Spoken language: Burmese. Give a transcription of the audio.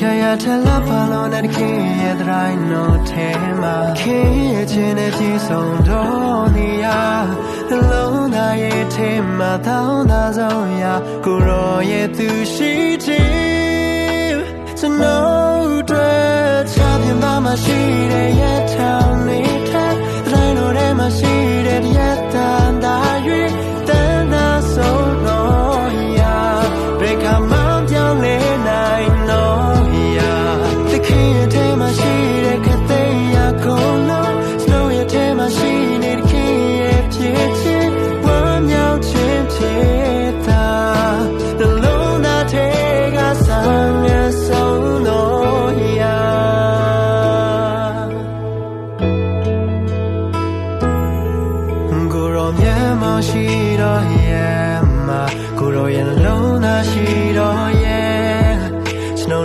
ရရထလာပါလို့နဲ့ခင်ရဲ့တိုင်းတော့ထဲမှာခင်ရဲ့ချင်းနဲ့ကြည်ဆုံးတော့နေရနှလုံးသားရဲ့ထဲမှာတောင်းတာဆုံးရကိုရောရဲ့သူရှိခြင်းကျွန်တော် တော်မြတ်မရှိတော်ရဲ့မှာကိုရောရဲ့လုံး